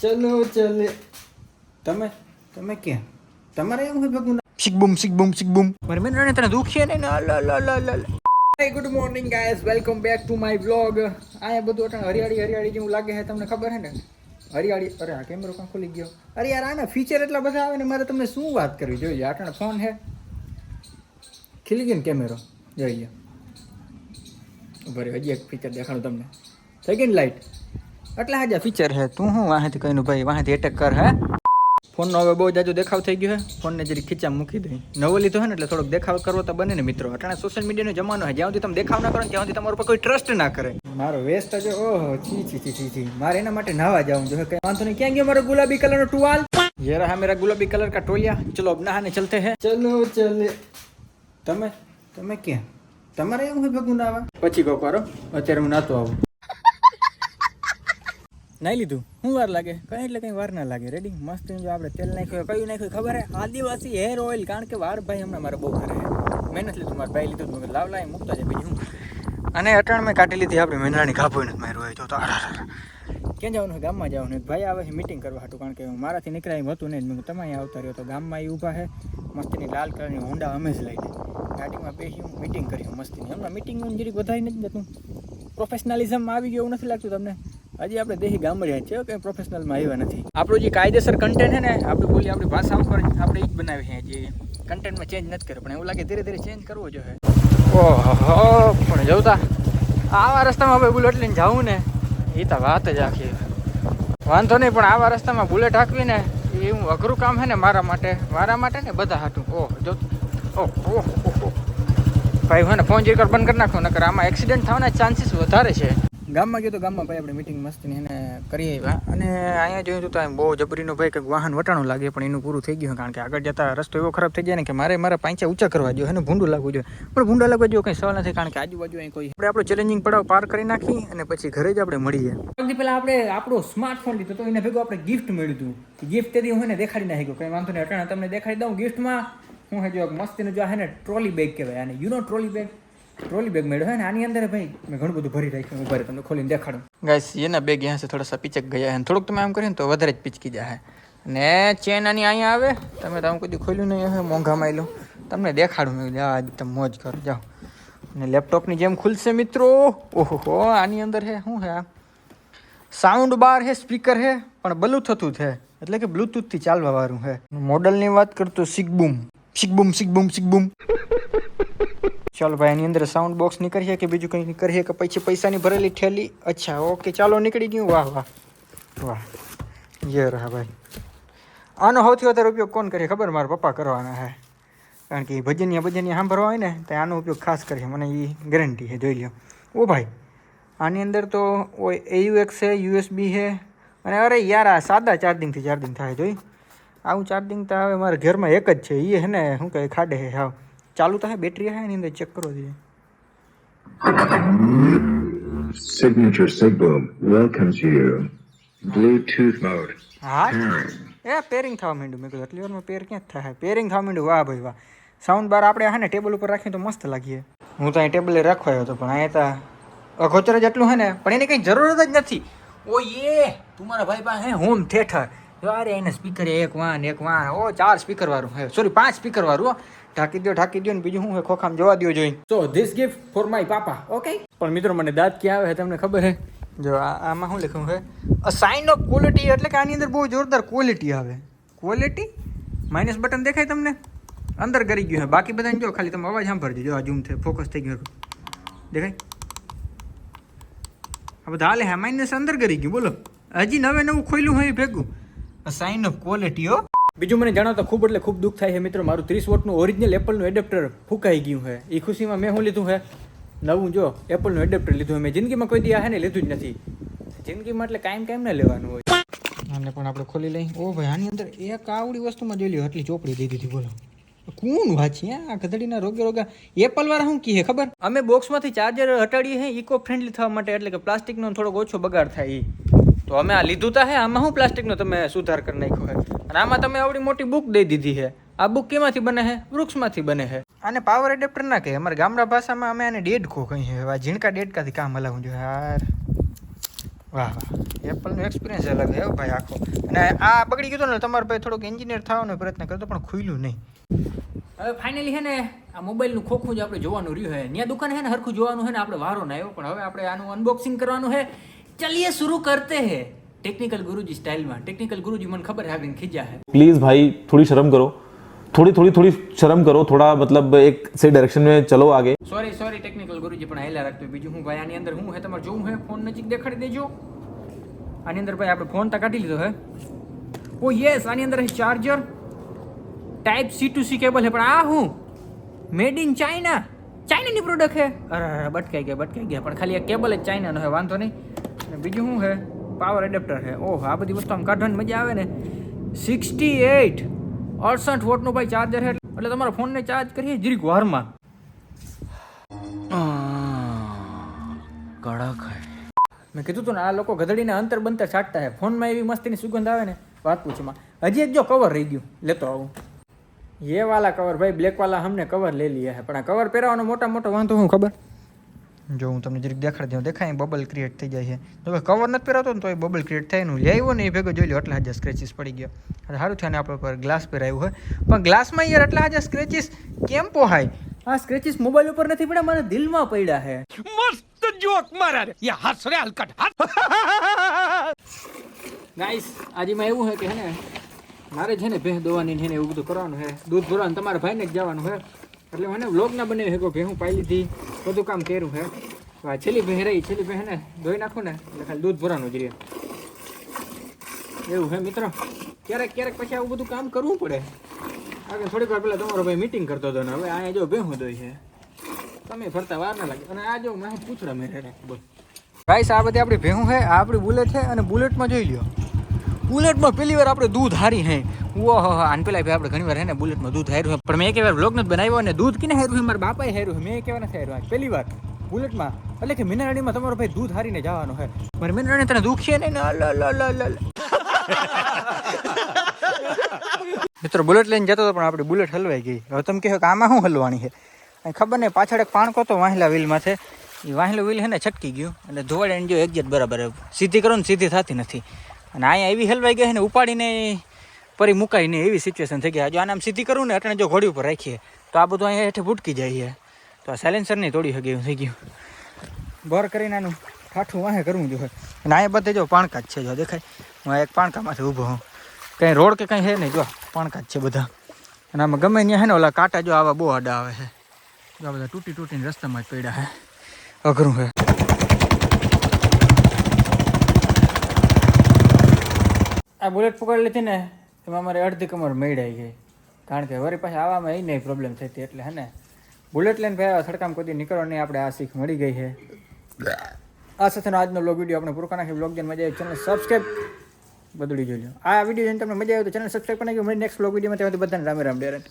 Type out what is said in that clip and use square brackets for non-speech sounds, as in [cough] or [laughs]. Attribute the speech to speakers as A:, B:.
A: ચલો ચલે. તમે તમે ક્યાં તમારે એવું હોય ભગું શિકબુમ શિકબુમ શિકબુમ મારે મેં તને દુખીએ ને? લ લ લ લ લા. Hi good morning guys welcome back to my vlog અહીંયા બધું અટણ હરિયાળી હરિયાળી જેવું લાગે છે તમને ખબર છે ને? હરિયાળી અરે આ કેમેરો કાં ખુલી ગયો? અરે યાર આના ફીચર એટલા બધા આવે ને મારે તમને શું વાત કરવી જોઈએ? આટણ ફોન છે. ખીલી ગયો ને કેમેરો જોઈએ ભરે હજી એક ફીચર દેખાડું તમને. થઈ ગઈ ને લાઈટ એટલા હજા ફીચર હે તું હું વાહેથી કહીનું ભાઈ વાહેથી એટેક કર હે ફોનનો હવે બહુ જાજો દેખાવ થઈ ગયો છે ફોનને જરી ખીચા મૂકી દઈ નવો લીધો હોય ને એટલે થોડોક દેખાવ કરવો તો બને ને મિત્રો અટાણે સોશિયલ મીડિયાનો જમાનો છે જ્યાં સુધી તમે દેખાવ ના કરો ને ત્યાં સુધી તમારા ઉપર કોઈ ટ્રસ્ટ ના કરે મારો વેસ્ટ જો ઓહો છી છી છી છી છી મારે એના માટે નાવા જવું જોઈએ કઈ વાંધો નહીં ક્યાં ગયો મારો ગુલાબી કલરનો ટુવાલ ये रहा मेरा गुलाबी कलर का टोलिया चलो अब नहाने चलते हैं चलो चले તમે તમે ક્યાં તમારે એવું હોય ભેગું નાવા પછી કહો કરો અત્યારે હું નાતો આવું નાઈ લીધું? શું વાર લાગે? કઈ એટલે કઈ વાર ના લાગે. રેડી મસ્ત જો આપણે તેલ નાખ્યું, કયું નાખ્યું ખબર હે? આદિવાસી હેર ઓઇલ કારણ કે વાર ભાઈ હમણાં મારે બહુ કરે મહેનત લીધું, મારે ભાઈ લીધું તું લાવ લાવી મૂકતા છે બીજું હું અને અટાણ મેં કાઢી લીધી આપણે મેંદરાની કાપો નથી માર્યું હોય તો ક્યાં જવાનું હોય ગામમાં જવાનું હોય ભાઈ આવે છે મિટિંગ કરવા હતું કારણ કે મારાથી નીકળાય એમ હતું નહીં મેં કીધું તમે અહીંયા આવતા રહ્યો, તો ગામમાં એ ઊભા છે મસ્તીની લાલ કલરની હોન્ડા અમે જ લઈને ગાડીમાં બેસી મિટિંગ કરી મસ્તીની. હમણાં મિટિંગ જરીક વધારી નથી જતું પ્રોફેશનલિઝમ આવી ગયું એવું નથી લાગતું તમને? હજી આપણે દેહી ગામડિયા છે કે પ્રોફેશનલમાં આવ્યા નથી. આપણું જે કાયદેસર કન્ટેન્ટ છે ને, આપણે બોલી આપણી ભાષા ઉપર આપણે એ જ બનાવી છે જે કન્ટેન્ટમાં ચેન્જ નથી કર્યો, પણ એવું લાગે ધીરે ધીરે ચેન્જ કરવો જોઈએ. ઓહો, પણ જવતા આવા રસ્તામાં હવે બુલેટ લઈને જવું ને એ તો વાત જ આખી. વાંધો નહીં, પણ આવા રસ્તામાં બુલેટ હાંકવી ને એ હું અઘરું કામ છે ને મારા માટે મારા માટે ને બધા હાટું. ઓહ, જો, ઓહ ઓહ. ભાઈ હોય ને ફોન જે કર બંધ કરી નાખો, નકર આમાં એક્સિડન્ટ થવાના ચાન્સીસ વધારે છે. ગામમાં ગયો તો ગામમાં ભાઈ આપણે મિટિંગ મસ્તી એને કરી આવ્યા અને અહીંયા જોયું તો ત્યાં બહુ જબરીનું ભાઈ કંઈક વાહન વટાણું લાગે, પણ એનું પૂરું થઈ ગયું કારણ કે આગળ જતા રસ્તો એવો ખરાબ થઈ જાય ને કે મારે મારા પાંચા ઊંચા કરવા જોઈએ અને ભૂંડું લાગવું જોઈએ. પણ ભૂંડા લાગવા જોઈએ કંઈ સવાલ નથી, કારણ કે આજુબાજુ અહીં કોઈ આપણે આપણો ચેલેન્જિંગ પડાવ પાર કરી નાખી અને પછી ઘરે જ આપણે મળીએ સૌથી પહેલાં આપણે આપણો સ્માર્ટફોન લીધો તો એને ભેગું આપણે ગિફ્ટ મળ્યું હતું. ગિફ્ટ તેથી હું એને દેખાડી નાખી કંઈ વાંધો નહીં, અટાણા તમને દેખાડી દઉં. ગિફ્ટમાં હું હજુ મસ્તીનું જો હે ને ટ્રોલી બેગ કહેવાય. અને you know trolley bag trolley bag મળ્યો ને આની અંદર ભાઈ, મેં ઘણું બધું ભરી રાખ્યું ઊભા તમને ખોલીને દેખાડું. ગાઈસ એના બેગ અહીંયા છે, થોડા સા પીચક ગયા હે થોડુંક તમે આમ કરીને તો વધારે જ પીચકી જાય ને ચેન આની અહીંયા આવે. તમે તો આમ કદી ખોલ્યું નહીં હવે મોંઘામાં લો તમને દેખાડું મેં આજ તમે મોજ કરો, જાઓ. અને લેપટોપની જેમ ખુલશે મિત્રો. ઓહો આની અંદર હે શું હે આ? સાઉન્ડ બાર હે સ્પીકર હે પણ બ્લૂટૂથું છે. એટલે કે બ્લૂટૂથથી ચાલવા વાળું છે. મોડલની વાત કરતો સિગબૂમ સિગબુમ સિગબુમ સિગબુમ ચાલો ભાઈ, એની અંદર સાઉન્ડ બોક્સ નીકળીએ કે બીજું કંઈ નીકળીએ કે પછી પૈસાની ભરેલી ઠેલી અચ્છા ઓકે ચાલો નીકળી ગયું. વાહ વાહ વાહ. યે રહા ભાઈ. આનો સૌથી વધારે ઉપયોગ કોણ કરીએ ખબર? મારા પપ્પા કરવાના હે કારણ કે ઈ ભજનિયા ભજનિયા સાંભળવા હોય ને, તો આનો ઉપયોગ ખાસ કરીએ મને એ ગેરંટી છે, જોઈ લો. ઓ ભાઈ, આની અંદર તો એયુએક્સ છે યુએસબી છે, અને અરે યાર, આ સાદા ચાર્જિંગથી ચાર્જિંગ થાય જોઈ. આવું ચાર્જિંગ તો હવે મારા ઘરમાં એક જ છે એ હે ને, શું કહે, ખાડે હે હાવ. ચાલુ તો હે બેટરી હે એની અંદર ચેક કરો જોઈએ.
B: Signature Sigboom welcomes you. Bluetooth mode.
A: હા? એ પેરિંગ થવા માંડ્યું. મેં કીધું એટલી વારમાં પેર ક્યાં થાય? પેરિંગ થવા માંડ્યું. વાહ ભાઈ વાહ. સાઉન્ડ બાર આપણે હા ને ટેબલ ઉપર રાખીએ તો મસ્ત લાગીએ. હું તો અહીં ટેબલે રાખવાયો હતો પણ અહીંયા તો અગોચર જ એટલું હે ને. પણ એની કંઈ જરૂરત જ નથી. ઓ એ તમારા ભાઈ પાસે હોમ થિયેટર અરે એને સ્પીકર એક વાન એક વાન ઓ ચાર સ્પીકર વાળું હે સોરી પાંચ સ્પીકર વાળું ઢાંકી દો ઢાંકી દો ને બીજું શું હે ખોખામ જોવા દો જોઈ. So this gift for my papa okay પણ મિત્રો મને દાંત ક્યાં આવે છે તમને ખબર હે જો આ આમાં શું લખ્યું છે? અ સાઇન ઓફ ક્વોલિટી એટલે કે આની અંદર બહુ જોરદાર ક્વોલિટી આવે. ક્વોલિટી માઇનસ બટન દેખાય તમને? અંદર કરી ગયું છે. બાકી બધાને જો ખાલી તમે અવાજ સાંભળજો. જો આ ઝૂમ થઈ ફોકસ થઈ ગયું. દેખાય? આ બધા હાલે હા માઇનસ અંદર કરી ગયું. બોલો. હજી નવે નવું ખોલ્યું હોય એ ભેગું. સાઇન ઓફ ક્વોલિટી હો. બીજું મને જણાવતા ખૂબ એટલે ખૂબ દુઃખ થાય છે મિત્રો. મારું ત્રીસ વોટનું ઓરિજિનલ એપલનું એડેપ્ટર ફૂંકાઈ ગયું છે. એ ખુશીમાં મેં શું લીધું છે? નવું જો એપલનું એડેપ્ટર લીધું છે. મેં જિંદગીમાં કોઈ દી આ હે ને લીધું જ નથી. જિંદગીમાં એટલે કાયમ કાયમ ને લેવાનું હોય. આને પણ આપણે ખોલી લઈ ઓ ભાઈ આની અંદર એક આવડી વસ્તુમાં જોઈ લ્યો આટલી ચોપડી દઈ દીધી બોલો. કોણ વાંચી આ ગધડીના રોગે રોગા. એપલ વાળા શું કહે ખબર? અમે બોક્સમાંથી ચાર્જર હટાડીએ હે ઇકો ફ્રેન્ડલી થવા માટે. એટલે કે પ્લાસ્ટિકનો થોડોક ઓછો બગાડ થાય તો અમે આ લીધું તા હે આમાં શું પ્લાસ્ટિકનો તમે સુધાર કરી નાખ્યો હે અને આમાં તમે આવડી મોટી બુક દઈ દીધી છે. આ બુક કેમાંથી બને છે? વૃક્ષમાંથી બને છે. આને પાવર એડેપ્ટર ના કહે અમારા ગામડા ભાષામાં અમે આને ડેડકો કહીએ આ ઝીણકા ડેડકાથી કામ હલાવું જોઈએ. યાર વાહ વાહ. એપલનો એક્સપિરિયન્સ અલગ હે ભાઈ આખો. અને આ બગડી ગયું ને તમારે ભાઈ થોડોક એન્જિનિયર થવાનો પ્રયત્ન કરતો પણ ખુલ્યું નહીં. હવે ફાઇનલી છે ને આ મોબાઈલનું ખોખું જ આપણે જોવાનું રહ્યું છે. ત્યાં દુકાન છે ને હરખું જોવાનું હે ને આપણે વારો ના આવ્યો. પણ હવે આપણે આનું અનબોક્સિંગ કરવાનું છે. ચલીએ શરૂ કરતે હે. ટેકનિકલ ગુરુજી સ્ટાઇલમાં ટેકનિકલ ગુરુજી મને ખબર આગળ ખીજા હે
C: પ્લીઝ ભાઈ થોડી શરમ કરો. થોડી થોડી થોડી શરમ કરો થોડા મતલબ એક સે ડાયરેક્શન में ચલો આગે.
A: સોરી સોરી ટેકનિકલ ગુરુજી પણ હેલા રાખતો બીજું હું ભાઈ આની અંદર હું હે? તમારે જોવું હે? ફોન નજીક દેખાડી દેજો. આની અંદર ભાઈ આપણે ફોન તો કાઢી લીધો હે. Oh, ઓ યસ આની અંદર charger type C to C cable છે પણ આ હું? મેડ ઇન ચાઇના ચાઇનાની પ્રોડક્ટ છે અરે બટકાઈ ગયા બટકાઈ ગયા. પણ ખાલી આ કેબલ જ ચાઇનાનો હે વાંધો નહીં. બીજું શું છે પાવર એડેપ્ટર છે. ઓહ આ બધી વસ્તુ આમ કાઢવાની મજા આવે ને. સિક્સટી એઇટ અડસઠ વોટનું ભાઈ ચાર્જર છે. એટલે તમારા ફોનને ચાર્જ કરીએ જીરીક વારમાં. કડક મેં કીધું તું ને આ લોકો ગધડીના અંતર બંતર છાંટતા છે ફોનમાં એવી મસ્તીની સુગંધ આવે ને વાત પૂછમાં. હજી જ જો કવર રહી ગયું. લેતો આવું. એ વાલા કવર ભાઈ બ્લેક વાલા અમને કવર લઈ લીયા છે પણ આ કવર પહેરવાનો મોટા મોટો વાંધો હું ખબર? જો હું તમને જરીક દેખાડી દઉં દેખાય બબલ ક્રિએટ થઈ જાય છે. તો કવર નથી પહેરાતો ને તો એ બબલ ક્રિએટ થાય એનું લઈ આવ્યો ને એ ભેગો જોઈ લો એટલે હાજર સ્ક્રેચિસ પડી ગયો. અને સારું ને આપણે પર ગ્લાસ પહેરાયું હોય પણ ગ્લાસમાં યાર એટલા હાજર સ્ક્રેચિસ કેમ પોહાય? આ સ્ક્રેચિસ મોબાઈલ ઉપર નથી પડ્યા મારા દિલમાં પડ્યા છે.
D: મસ્ત જોક મારા રે. યા હસ રે હલકટ.
A: ગાઈસ આજીમાં એવું છે કે હે ને મારે છે ને ભેહ દોવાની છે ને એવું બધું કરવાનું છે દૂધ ભરવાનું તમારા ભાઈને જ જવાનું છે એટલે મને વ્લોગ ના બને હેકો ભેહું પાઈ લીધી બધું કામ કર્યું હે આ છેલ્લી ભેહ રહી, છેલ્લી ભેહ ને ધોઈ નાખું ને, એટલે ખાલી દૂધ ભરવાનું જ રહે. એવું હે મિત્રો? ક્યારેક ક્યારેક પછી આવું બધું કામ કરવું પડે. આગળ થોડીક વાર પહેલાં તમારો ભાઈ મિટિંગ કરતો હતો ને, હવે અહીંયા જો ભેહું દોઈ છે. તમે ફરતા વાર ના લાગે. અને આ જો મેં પૂછડા રાખ, બોલ. ગાઈસ આ બધી આપણી ભેહું છે, આ આપણી બુલેટ છે અને બુલેટમાં જોઈ લ્યો. બુલેટમાં પહેલી વાર આપણે દૂધ હારી હે. ઓહો આન પેલા ભાઈ આપણે ઘણી વાર હે ને બુલેટમાં દૂધ હાર્યું પણ મેં એક વાર વ્લોગ નથી બનાવ્યો અને દૂધ કિને હાર્યું મારા બાપાએ હાર્યું મેં એક વાર નથી હાર્યું પહેલી વાર. બુલેટમાં. એટલે કે મિનારાણીમાં તમારો ભાઈ દૂધ હારીને જવાનું છે મારે મિનારાણી તને દુખીએ છે ને? [laughs] મિત્રો, બુલેટ લઈને જતો હતો પણ આપણી બુલેટ હલવાઈ ગઈ. હવે તમે કહો કે આમાં શું હલવાની છે ખબર નહીં, પાછળ એક પાણકો તો વાહેલા વ્હીલમાં છે. એ વાહેલો વ્હીલ છે ને છટકી ગયું. અને ધોવાડે જો એક્ઝેટ બરાબર સીધી કરો ને સીધી થતી નથી. અને અહીંયા એવી હેલવાઈ ગઈ ને ઉપાડીને પરી મુકાઈને એવી સિચ્યુએશન થઈ ગઈ જો આને આમ સીધી કરું ને એટલે જો ઘોડી ઉપર રાખીએ, તો આ બધું અહીંયા હેઠે ભૂટકી જાય છે. તો આ સાયલેન્સર નહીં તોડી શકે એવું થઈ ગયું. બર કરીને આનું ઠાઠું વાહે કરવું જોઈએ. અને અહીંયા બધે જો પાણકા જ છે, જો દેખાય. હું એક પાણકામાંથી ઊભો હોઉં કંઈ રોડ કે કંઈ છે નહીં, જો પાણકા જ છે બધા. અને આમાં ગમે ત્યાં છે ને ઓલા કાંટા જો આવા બહુ આડા આવે છે. જો આ બધા તૂટી તૂટીને રસ્તામાં જ પડ્યા છે. અઘરું છે. આ બુલેટ પકડી લીધી ને, એમાં મારી અડધી કમર મેળાઈ ગઈ. કારણ કે વરી પાછી આવવામાં એ નહીં પ્રોબ્લેમ થતી એટલે હે ને બુલેટ લઈને ભાઈ સડકામ કોઈ નીકળો નહીં, આપણે આ શીખ મળી ગઈ છે. આ સાથેનો આજનો બ્લોગ વીડિયો આપણે પૂરો નાખી બ્લોગ મજા આવી ચેનલ સબસ્ક્રાઈબ બદલી લો આ વીડિયો જોઈને તમને મજા આવે તો ચેનલ સબસ્ક્રાઈબ કરી નાખ્યું મળી નેક્સ્ટ બ્લોગ વિડીયોમાં ત્યાં બધાને રામે રામ ડેરન.